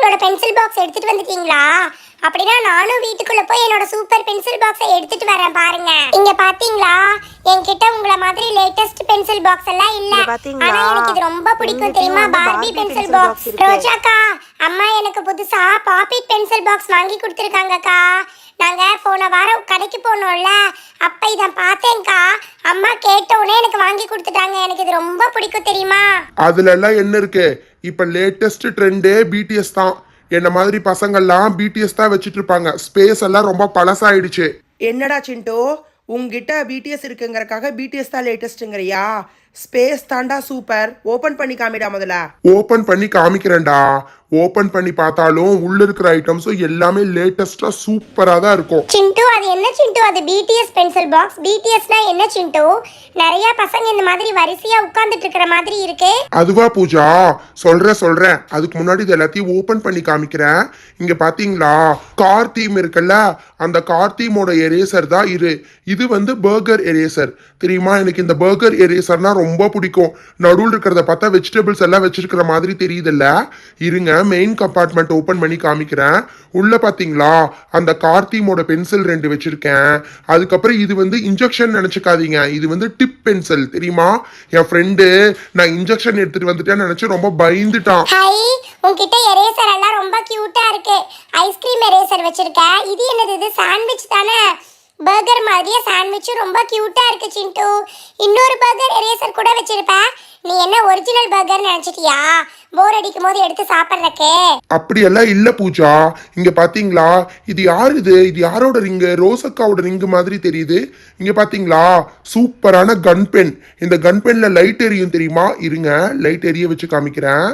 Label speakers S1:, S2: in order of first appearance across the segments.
S1: உங்களோட pencil box எடுத்துட்டு வந்துட்டீங்களா? அப்படின்னா நானும் வீட்டுக்குள்ள போய் என்னோட சூப்பர் பென்சில் பாக்ஸை எடுத்துட்டு வரேன் பாருங்க. இங்க பாத்தீங்களா? என்கிட்ட உங்கள மாதிரி லேட்டஸ்ட் பென்சில் பாக்ஸ் எல்லாம் இல்ல? ஆனா எனக்கு இது ரொம்ப பிடிக்கும் தெரியுமா? Barbie pencil box. ரோஜாக்கா அம்மா எனக்கு புதுசா பாப்பிட் பென்சில் பாக்ஸ் வாங்கி கொடுத்துருக்காங்கக்கா. நாங்க போன வாரம் கடைக்கு போனோம்ல அப்ப இத பார்த்தேன்க்கா. அம்மா கேட்ட உடனே எனக்கு வாங்கி கொடுத்துட்டாங்க. எனக்கு இது ரொம்ப பிடிக்கும் தெரியுமா?
S2: அதுல எல்லாம் என்ன இருக்கு? இப்ப லேட்டஸ்ட் ட்ரெண்டே பிடிஎஸ் தான். என்ன மாதிரி பசங்கள்லாம் பிடிஎஸ் தான் வச்சுட்டு இருப்பாங்க. ஸ்பேஸ் எல்லாம் ரொம்ப பழசாயிடுச்சு.
S3: என்னடா சிண்டு? உங்ககிட்ட பிடிஎஸ் இருக்குங்கறக்காக பிடிஎஸ் தான் லேட்டஸ்ட்டுங்கிறியா ஸ்பேஸ் தாண்டா சூப்பர் ஓபன் பண்ணி காமிடா முதல்ல.
S2: ஓபன் பண்ணி காமிக்கிறேன்டா. ஓபன் பண்ணி பார்த்தாலும் உள்ள இருக்கிற ஐட்டம்ஸும் எல்லாமே லேட்டஸ்டா சூப்பரா தான் இருக்கும்.
S1: சிண்டு அது என்ன சிண்டு? அது பிடிஎஸ் பென்சில் பாக்ஸ் பிடிஎஸ்னா என்ன சிண்டு? நிறைய பசங்க இந்த மாதிரி வரிசையா உட்கார்ந்துட்டு இருக்கிற மாதிரி இருக்கு.
S2: அதுவா பூஜா? சொல்றேன் சொல்றேன். அதுக்கு முன்னாடி இது எல்லாத்தையும் ஓபன் பண்ணி காமிக்கிறேன். இங்க பாத்தீங்களா கார் தீம் இருக்குல்ல? அந்த கார் தீமோட எரேசர் தான் இது. இது வந்து பர்கர் எரேசர் தெரியுமா? எனக்கு இந்த பர்கர் எரேசர்னா ரொம்ப பிடிக்கும். நடுவில் இருக்கிறத பார்த்தா வெஜிடபிள்ஸ் எல்லாம் வச்சிருக்கிற மாதிரி தெரியுதுல்ல? இருங்க மெயின் கம்பார்ட்மெண்ட் ஓப்பன் பண்ணி காமிக்கிறேன். உள்ள பார்த்தீங்களா? அந்த கார்த்திமோட பென்சில் ரெண்டு வச்சிருக்கேன். அதுக்கப்புறம் இது வந்து இன்ஜெக்ஷன் நினச்சிக்காதீங்க. இது வந்து டிப் பென்சில் தெரியுமா? என் ஃப்ரெண்டு நான் இன்ஜெக்ஷன் எடுத்துட்டு வந்துட்டேன்னு நினச்சி ரொம்ப பயந்துட்டான்.
S1: ஹை உன்கிட்ட எரேசர் எல்லாம் ரொம்ப கியூட்டா இருக்கு. ஐஸ்கிரீம் எரேசர் வச்சிருக்க இது என்னது? இது சாண்ட்விச் தானே? பர்கர் மாதிரியே சாண்ட்விச்சும் ரொம்ப க்யூட்டாக இருக்கு சிண்டு. இன்னொரு பர்கர் எரேசர் கூட வச்சிருப்பேன் நீ என்ன ஒரிஜினல் பர்கர் நினைச்சிட்டியா? போர் அடிக்கும் போது எடுத்து சாப்பிட்றக்கே.
S2: அப்படியெல்லாம் இல்ல பூஜா. இங்க பாத்தீங்களா? இது யார் இது? இது யாரோட ரிங்கு? ரோசக்காவோட ரிங்கு மாதிரி தெரியுது. இங்க பாத்தீங்களா? சூப்பரான கன் பென் இந்த கன் பென்ல லைட் எரியும் தெரியுமா? இருங்க லைட் எரிய வச்சு காமிக்கிறேன்.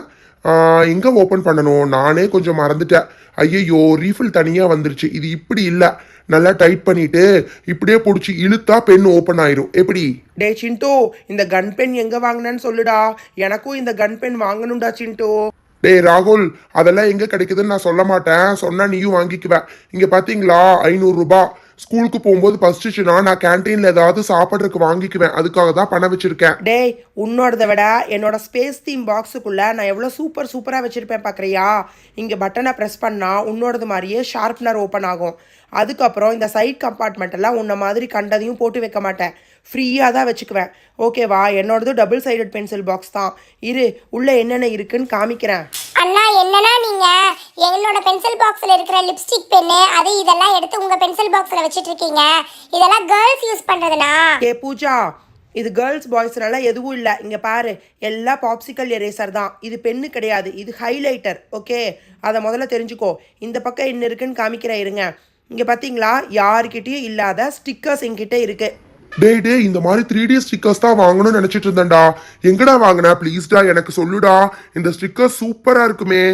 S2: எங்கே எங்க ஓபன் பண்ணணும்? நானே கொஞ்சம் மறந்துட்டேன். ஐயையோ ரீஃபில் தனியா வந்துருச்சு. இது இப்படி இல்லை. நல்லா டைட் பண்ணிட்டு இப்படியே பிடிச்சி இழுத்தா பென் ஓபன் ஆயிரும். எப்படி?
S3: டே சிண்டு இந்த கன் பென் எங்க வாங்கினேன்னு சொல்லுடா. எனக்கும் இந்த கன் பென் வாங்கணும்டா சிண்டு.
S2: டேய் ராகுல் அதெல்லாம் எங்க கிடைக்குதுன்னு நான் சொல்ல மாட்டேன். சொன்னா நீயும் வாங்கிக்குவ. இங்க பாத்தீங்களா? ஐநூறு ரூபாய் ஸ்கூலுக்கு போகும்போது பசிச்சுன்னா நான் கேன்டீன்ல ஏதாவது சாப்பிட்றதுக்கு வாங்கிக்குவேன். அதுக்காக தான் பணம் வச்சிருக்கேன்.
S3: டேய் உன்னோடத விட என்னோட ஸ்பேஸ் தீம் பாக்ஸுக்குள்ள நான் எவ்வளோ சூப்பர் சூப்பராக வச்சிருப்பேன் பார்க்குறியா இங்கே பட்டனை ப்ரெஸ் பண்ணால் உன்னோடது மாதிரியே ஷார்ப்னர் ஓப்பன் ஆகும். அதுக்கப்புறம் இந்த சைட் கம்பார்ட்மெண்ட் எல்லாம் உன்ன மாதிரி கண்டதையும் போட்டு வைக்க மாட்டேன். ஃப்ரீயாக தான் வச்சுக்குவேன். ஓகேவா என்னோடது டபுள் சைடட் பென்சில் பாக்ஸ் தான். இரு உள்ளே என்னென்ன இருக்குன்னு காமிக்கிறேன்.
S1: அண்ணா என்னன்னா நீங்க? என்னோட பென்சில் பாக்ஸ்ல இருக்கிற லிப்ஸ்டிக் பென்னு அது இதெல்லாம் எடுத்து உங்க பென்சில் பாக்ஸ்ல வச்சிட்டு இருக்கீங்க இதெல்லாம் கேர்ள்ஸ் யூஸ் பண்றதுனா
S3: ஏ பூஜா இது கேர்ள்ஸ் பாய்ஸ்னால எதுவும் இல்லை. இங்கே பாரு எல்லா பாப்சிக்கல் எரேசர் தான். இது பென்னு கிடையாது. இது ஹைலைட்டர் ஓகே அதை முதல்ல தெரிஞ்சுக்கோ. இந்த பக்கம் என்ன இருக்குன்னு காமிக்கிறேன் இருங்க. இங்கே பார்த்தீங்களா யாருக்கிட்டேயும் இல்லாத ஸ்டிக்கர்ஸ் எங்கிட்ட இருக்குது
S2: டேய் டேய் இந்த மாதிரி த்ரீ டி ஸ்டிக்கர்ஸ் தான் வாங்கணும்னு நினைச்சிட்டு இருந்தேன்டா. எங்கடா வாங்கின? ப்ளீஸ்டா எனக்கு சொல்லுடா. இந்த ஸ்டிக்கர் சூப்பரா இருக்குமே.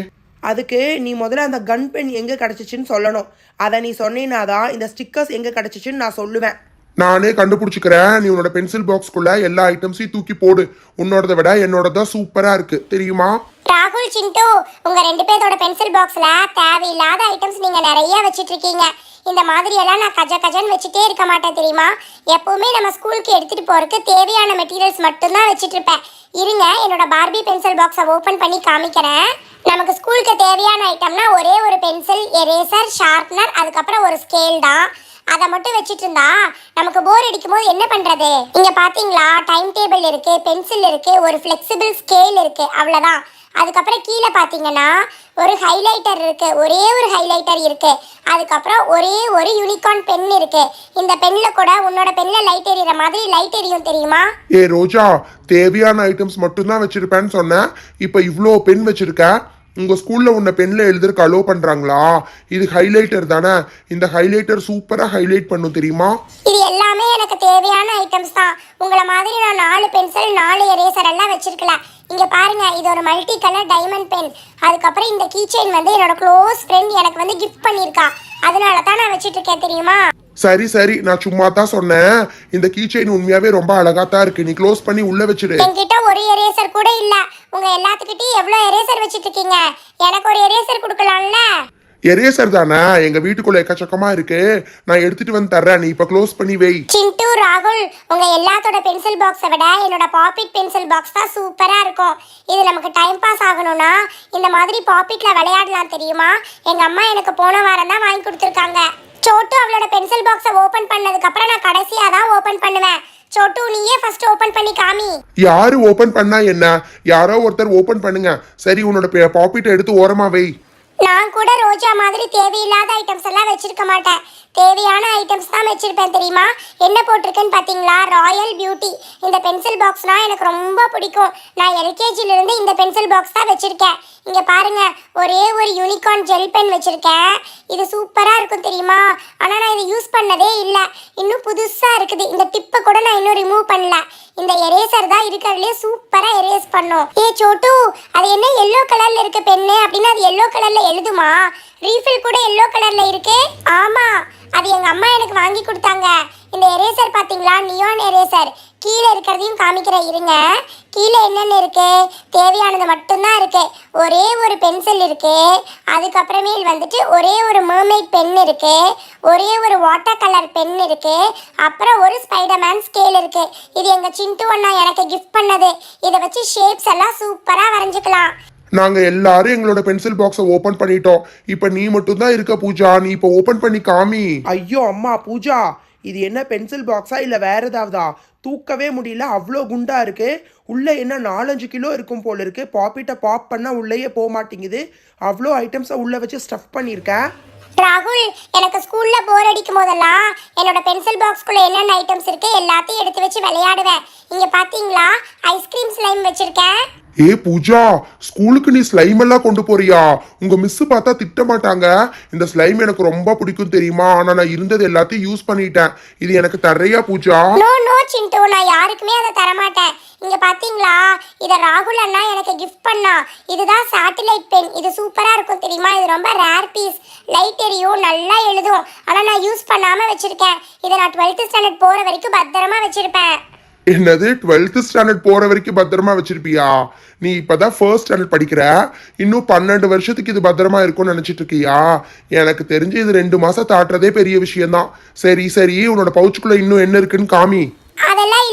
S3: அதுக்கு நீ முதல்ல அந்த கன் பென் எங்கே கிடச்சிச்சின்னு சொல்லணும். அதை நீ சொன்னீன்னா தான் இந்த ஸ்டிக்கர்ஸ் எங்கே கிடச்சிச்சின்னு நான் சொல்லுவேன்.
S2: நானே கண்டுபிடிச்சிக்கிறேன். நீ உன்னோட பென்சில் பாக்ஸ்க்குள்ள எல்லா ஐட்டம்ஸையும் தூக்கி போடு. உன்னோடத விட என்னோடதான் சூப்பரா இருக்கு. தெரியுமா?
S1: ராகுல் சிண்டு உங்க ரெண்டு பேரோட பென்சில் பாக்ஸ்ல தேவையில்லாத ஐட்டம்ஸ் நீங்க நிறைய வச்சிட்டு இருக்கீங்க. இந்த மாதிரி எல்லாம் நான் கஜ கஜன்னு வச்சுட்டே இருக்க மாட்டேன் தெரியுமா? எப்பவுமே நம்ம ஸ்கூலுக்கு எடுத்துட்டு போறதுக்கு தேவையான மெட்டீரியல்ஸ் மட்டும்தான் வச்சுட்டு இருப்பேன் இருங்க என்னோட பார்பி பென்சில் பாக்ஸை ஓப்பன் பண்ணி காமிக்கிறேன். நமக்கு ஸ்கூலுக்கு தேவையான ஐட்டம்னா ஒரே ஒரு பென்சில் எரேசர் ஷார்ப்னர் அதுக்கப்புறம் ஒரு ஸ்கேல் தான். அதை மட்டும் வச்சுட்டு இருந்தா நமக்கு போர் அடிக்கும் போது என்ன பண்றது? இங்க பாத்தீங்களா? டைம் டேபிள் இருக்கு பென்சில் இருக்கு ஒரு ஃபிளெக்சிபிள் ஸ்கேல் இருக்கு அவ்வளவுதான். அதுக்கப்புறம் கீழே பார்த்தீங்கன்னா ஒரு ஹைலைட்டர் இருக்கு ஒரே ஒரு ஹைலைட்டர் இருக்கு. அதுக்கப்புறம் ஒரே ஒரு யூனிகார்ன் பென் இருக்கு. இந்த பென்ல கூட உன்னோட பென்ல லைட் எரியற மாதிரி லைட் எரியும் தெரியுமா?
S2: ஏ ரோஜா தேவையான ஐட்டம்ஸ் மட்டும்தான் வச்சிருப்பேன்னு சொன்னேன் இப்போ இவ்வளோ பென் வச்சிருக்க. உங்க ஸ்கூல்ல உன்னை பென்ல எழுதுறதுக்கு அலோ பண்றாங்களா? இது ஹைலைட்டர் தானே. இந்த ஹைலைட்டர் சூப்பரா ஹைலைட் பண்ணும் தெரியுமா?
S1: இது எல்லாமே எனக்கு தேவையான ஐட்டம்ஸ் தான். உங்களை மாதிரி நான் நாலு பென்சில் நாலு எரேசர் எல்லாம் வச்சிருக்கல. இங்க பாருங்க இது ஒரு மல்டி கலர் டைமண்ட் பென் அதுக்கப்புறம் இந்த கீ செயின் வந்து என்னோட க்ளோஸ் ஃப்ரெண்ட் எனக்கு வந்து கிஃப்ட் பண்ணியிருக்கா. அதனால தான் நான் வச்சிட்டு இருக்கேன் தெரியுமா?
S2: சரி சரி நான் சும்மா தான் சொன்னேன். இந்த கீ செயின் உண்மையாவே ரொம்ப அழகா தான் இருக்கு. நீ க்ளோஸ் பண்ணி உள்ள வச்சிடு.
S1: என்கிட்ட ஒரு எரேசர் கூட இல்ல. உங்க எல்லாத்துக்கிட்டையும் எவ்வளவு எரேசர் வச்சிட்டு இருக்கீங்க எனக்கு ஒரு எரேசர் கொடுக்கலாம்ல?
S2: எரேசர் தானே? எங்க வீட்டுக்குள்ள எக்கச்சக்கமா இருக்கு. நான் எடுத்துட்டு வந்து தர்றேன். நீ இப்ப க்ளோஸ் பண்ணி வை.
S1: சிண்டு ராகுல் உங்க எல்லாத்தோட பென்சில் பாக்ஸை விட என்னோட பாப்பிட் பென்சில் பாக்ஸ் தான் சூப்பரா இருக்கும். இது நமக்கு டைம் பாஸ் ஆகணும்னா இந்த மாதிரி பாப்பிட்ல விளையாடலாம் தெரியுமா? எங்க அம்மா எனக்கு போன வாரம் தான் வாங்கி கொடுத்துருக்காங்க. சோட்டு அவளோட பென்சில் பாக்ஸை ஓபன் பண்ணதுக்கு அப்புறம் நான் கடைசியா தான் ஓபன் பண்ணுவேன். சோட்டு நீயே ஃபர்ஸ்ட் ஓபன் பண்ணி காமி.
S2: யாரு ஓபன் பண்ணா என்ன? யாரோ ஒருத்தர் ஓபன் பண்ணுங்க. சரி உன்னோட பாப்பிட்ட எடுத்து ஓரமா வை.
S1: நான் கூட ரோஜா மாதிரி தேவையில்லாத ஐட்டம்ஸ் எல்லாம் வச்சிருக்க மாட்டேன். தேவையான ஐட்டம்ஸ் தான் வச்சிருப்பேன் தெரியுமா? என்ன போட்டிருக்கேன்னு பார்த்தீங்களா ராயல் பியூட்டி இந்த பென்சில் பாக்ஸ்னால் எனக்கு ரொம்ப பிடிக்கும். நான் எல்கேஜில இருந்து இந்த பென்சில் பாக்ஸ் தான் வச்சிருக்கேன். இங்க பாருங்க ஒரே ஒரு யூனிகார்ன் ஜெல் பென் வச்சிருக்கேன். இது சூப்பரா இருக்கும் தெரியுமா? ஆனா நான் இதை யூஸ் பண்ணதே இல்லை. இன்னும் புதுசா இருக்குது. இந்த டிப்பை கூட நான் இன்னும் ரிமூவ் பண்ணல. இந்த எரேசர் தான் இருக்கிறதுலே சூப்பரா எரேஸ் பண்ணும். ஏ சோட்டு அது என்ன எல்லோ கலர்ல இருக்க பென்னு அப்படின்னு அது எல்லோ கலர்ல எழுதுமா? ரீஃபில் கூட எல்லோ கலர்ல இருக்கே. ஆமா அது எங்க அம்மா எனக்கு வாங்கி கொடுத்தாங்க. இந்த எரேசர் பாத்தீங்களா? நியான் எரேசர் கீழே இருக்கிறதையும் காமிக்கிறேன் இருங்க. கீழே என்னென்ன இருக்கு? தேவையானது மட்டும்தான் இருக்கு. ஒரே ஒரு பென்சில் இருக்கு. அதுக்கப்புறமேல் வந்துட்டு ஒரே ஒரு mermaid பென் இருக்கு. ஒரே ஒரு வாட்டர் கலர் பென் இருக்கு. அப்புறம் ஒரு ஸ்பைடர்மேன் ஸ்கேல் இருக்கு. இது எங்க சிண்டு அண்ணா எனக்கு கிஃப்ட் பண்ணது. இதை வச்சு ஷேப்ஸ் எல்லாம் சூப்பரா வரைஞ்சுக்கலாம்.
S2: நாங்க எல்லாரும் எங்களோட பென்சில் பாக்ஸை ஓபன் பண்ணிட்டோம். இப்ப நீ மட்டும் தான் இருக்க பூஜா. நீ இப்ப ஓபன் பண்ணி காமி.
S3: ஐயோ அம்மா பூஜா. இது என்ன பென்சில் பாக்ஸா இல்லை வேறு ஏதாவதா? தூக்கவே முடியல. அவ்வளோ குண்டாக இருக்குது உள்ளே என்ன நாலஞ்சு கிலோ இருக்கும் போல் இருக்குது பாப்பிட்ட பாப் பண்ணால் உள்ளேயே போக மாட்டேங்குது அவ்வளோ ஐட்டம்ஸை உள்ளே வச்சு ஸ்டஃப் பண்ணியிருக்கேன்.
S1: ராகுல் எனக்கு ஸ்கூல்ல போர் அடிக்கும் போதெல்லாம் என்னோட பென்சில் பாக்ஸ்குள்ள என்னென்ன ஐட்டம்ஸ் இருக்கு எல்லாத்தையும் எடுத்து வச்சு விளையாடுவேன். இங்க பாத்தீங்களா? ஐஸ்கிரீம் ஸ்லைம் வச்சிருக்கேன்.
S2: ஏ பூஜா ஸ்கூலுக்கு நீ ஸ்லைம் எல்லாம் கொண்டு போறியா? உங்க மிஸ் பார்த்தா திட்ட மாட்டாங்க இந்த ஸ்லைம் எனக்கு ரொம்ப பிடிக்கும் தெரியுமா? ஆனா நான் இருந்தது எல்லாத்தையும் யூஸ் பண்ணிட்டேன். இது எனக்கு தர்றையா பூஜா?
S1: நோ நோ சிண்டு. நான் யாருக்குமே அதை தரமாட்டேன். இங்க பாத்தீங்களா? இத ராகுல் அண்ணா எனக்கு கிஃப்ட் பண்ணா. இதுதான் சேட்டலைட் பென் இது சூப்பரா இருக்கும் தெரியுமா? இது ரொம்ப ரேர் பீஸ் லைட் தெரியும் நல்லா எழுதும் ஆனால் நான் யூஸ் பண்ணாம வச்சிருக்கேன். இதை நான் டுவெல்த் ஸ்டாண்டர்ட் போற வரைக்கும் பத்திரமா வச்சிருப்பேன்.
S2: என்னது? டுவெல்த் ஸ்டாண்டர்ட் போற வரைக்கும் பத்திரமா வச்சிருப்பியா? நீ இப்பதான் ஃபர்ஸ்ட் ஸ்டாண்டர்ட் படிக்கிற. இன்னும் பன்னெண்டு வருஷத்துக்கு இது பத்திரமா இருக்கும்னு நினைச்சிட்டு இருக்கியா எனக்கு தெரிஞ்சு இது ரெண்டு மாசம் தாட்டுறதே பெரிய விஷயம்தான். சரி சரி. உன்னோட பவுச்சுக்குள்ள இன்னும் என்ன இருக்குன்னு காமி.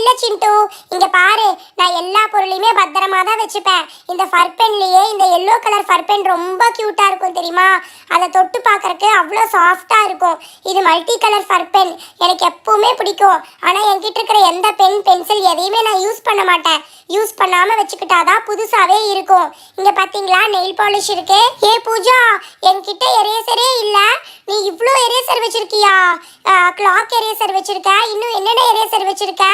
S1: இல்ல சிண்டு இங்க பாரு நான் எல்லா பொருளையுமே பத்திரமா தான் வச்சுப்பேன். இந்த ஃபர் பென்லயே இந்த எல்லோ கலர் ஃபர் பென் ரொம்ப கியூட்டா இருக்கும் தெரியுமா? அதை தொட்டு பார்க்கறக்கு அவ்வளோ சாஃப்டா இருக்கும். இது மல்டி கலர் ஃபர் பென் எனக்கு எப்பவுமே பிடிக்கும். ஆனா என்கிட்ட இருக்கிற எந்த பென் பென்சில் எதையுமே நான் யூஸ் பண்ண மாட்டேன். யூஸ் பண்ணாம வச்சுக்கிட்டாதான் புதுசாவே இருக்கும். இங்க பாத்தீங்களா நெயில் பாலிஷ் இருக்கு. ஏ பூஜா என்கிட்ட எரேசரே இல்ல. நீ இவ்வளோ எரேசர் வச்சிருக்கியா? கிளாக் எரேசர் வச்சிருக்க. இன்னும் என்னென்ன எரேசர் வச்சிருக்க?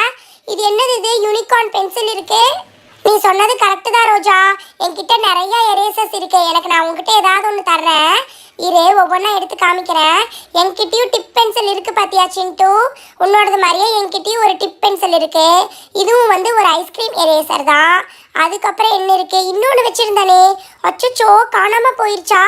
S1: இது என்னது இது? யூனிகார்ன் பென்சில் இருக்கு. நீ சொன்னது கரெக்டு தான் ரோஜா. என்கிட்ட நிறைய எரேசர்ஸ் இருக்கு. எனக்கு நான் உங்ககிட்ட ஏதாவது ஒன்று தர்றேன். இரு ஒவ்வொன்றா எடுத்து காமிக்கிறேன். என்கிட்டயும் டிப் பென்சில் இருக்கு பாத்தியா சின்ட்டு உன்னோடது மாதிரியே என்கிட்டயும் ஒரு டிப் பென்சில் இருக்கு. இதுவும் வந்து ஒரு ஐஸ்கிரீம் எரேசர் தான். அதுக்கப்புறம் என்ன இருக்கு? இன்னொன்று வச்சிருந்தானே. அச்சோ காணாமல் போயிருச்சா?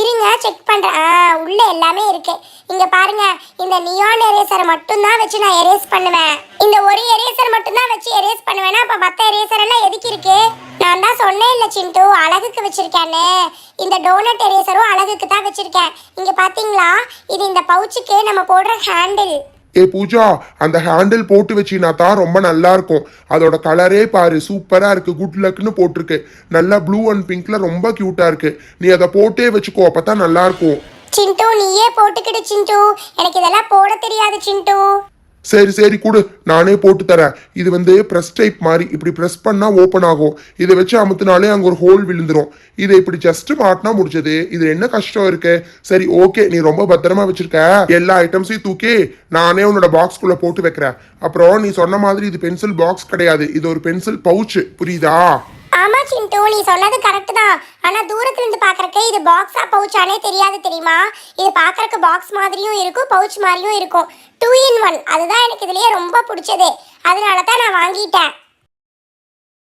S1: இருங்க செக் பண்ணுறேன் ஆ உள்ளே எல்லாமே இருக்கு. இங்கே பாருங்க இந்த நியான் எரேசரை மட்டும்தான் வச்சு நான் எரேஸ் பண்ணுவேன். இந்த ஒரு எரேசர் மட்டும்தான் வச்சு எரேஸ் பண்ணுவேன்னா அப்போ மற்ற எரேசர் எல்லாம் எதுக்கு இருக்கு? நான் தான் சொன்னேன் இல்லை சிண்டு அழகுக்கு வச்சுருக்கேன்னு. இந்த டோனட் எரேசரும் அழகுக்கு தான் வச்சுருக்கேன். இங்கே பார்த்தீங்களா இது இந்த பவுச்சுக்கு நம்ம போடுற ஹேண்டில்
S2: ஏ பூஜா அந்த ஹேண்டில் போட்டு வச்சினா தான் ரொம்ப நல்லா இருக்கும் அதோட கலரே பாரு சூப்பராக இருக்குது குட் லக்னு போட்டிருக்கு. நல்லா ப்ளூ அண்ட் பிங்க்ல ரொம்ப க்யூட்டாக இருக்கு. நீ அதை போட்டே வச்சுக்கோ அப்போ தான் நல்லா இருக்கும்
S1: சிண்டு நீயே போட்டுக்கிடு சிண்டு. எனக்கு இதெல்லாம் போட தெரியாது சிண்டு.
S2: சரி சரி கொடு. நானே போட்டு தரேன். இது வந்து ப்ரெஸ் டைப் மாதிரி இப்படி ப்ரெஸ் பண்ணால் ஓப்பன் ஆகும். இதை வச்சு அமுத்தினாலே அங்கே ஒரு ஹோல் விழுந்துரும். இதை இப்படி ஜஸ்ட் மாட்டினா முடிஞ்சது. இது என்ன கஷ்டம் இருக்கு? சரி ஓகே நீ ரொம்ப பத்திரமா வச்சிருக்க. எல்லா ஐட்டம்ஸையும் தூக்கி நானே உன்னோட பாக்ஸ்க்குள்ளே போட்டு வைக்கிறேன். அப்புறம் நீ சொன்ன மாதிரி இது பென்சில் பாக்ஸ் கிடையாது. இது ஒரு பென்சில் பவுச்சு புரியுதா?
S1: ஆமா சிண்டு நீ சொன்னது கரெக்ட் தான். ஆனா தூரத்துல இருந்து பாக்குறக்கு இது பாக்ஸா பவுச்சானே தெரியாது தெரியுமா? இது பாக்குறக்கு பாக்ஸ் மாதிரியும் இருக்கும் பவுச் மாதிரியும் இருக்கும். டூ இன் ஒன் அதுதான் எனக்கு இதுலயே ரொம்ப பிடிச்சது. அதனால தான் நான் வாங்கிட்டேன்.